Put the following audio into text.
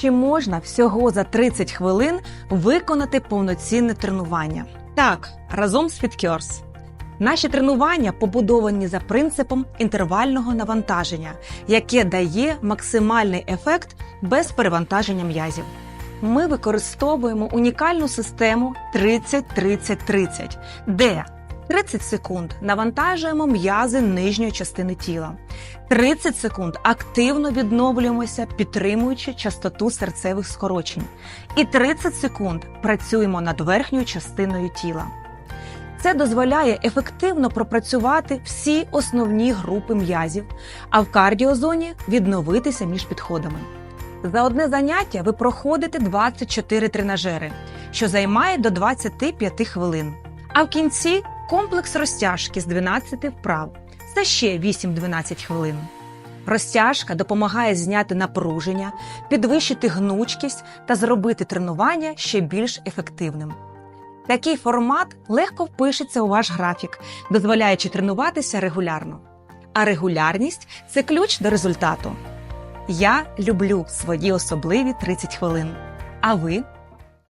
Чи можна всього за 30 хвилин виконати повноцінне тренування? Так, разом з FitCures. Наші тренування побудовані за принципом інтервального навантаження, яке дає максимальний ефект без перевантаження м'язів. Ми використовуємо унікальну систему 30-30-30, де 30 секунд навантажуємо м'язи нижньої частини тіла. 30 секунд активно відновлюємося, підтримуючи частоту серцевих скорочень. І 30 секунд працюємо над верхньою частиною тіла. Це дозволяє ефективно пропрацювати всі основні групи м'язів, а в кардіозоні відновитися між підходами. За одне заняття ви проходите 24 тренажери, що займає до 25 хвилин. А в кінці комплекс розтяжки з 12 вправ. Це ще 8-12 хвилин. Розтяжка допомагає зняти напруження, підвищити гнучкість та зробити тренування ще більш ефективним. Такий формат легко впишеться у ваш графік, дозволяючи тренуватися регулярно. А регулярність це ключ до результату. Я люблю свої особливі 30 хвилин. А ви?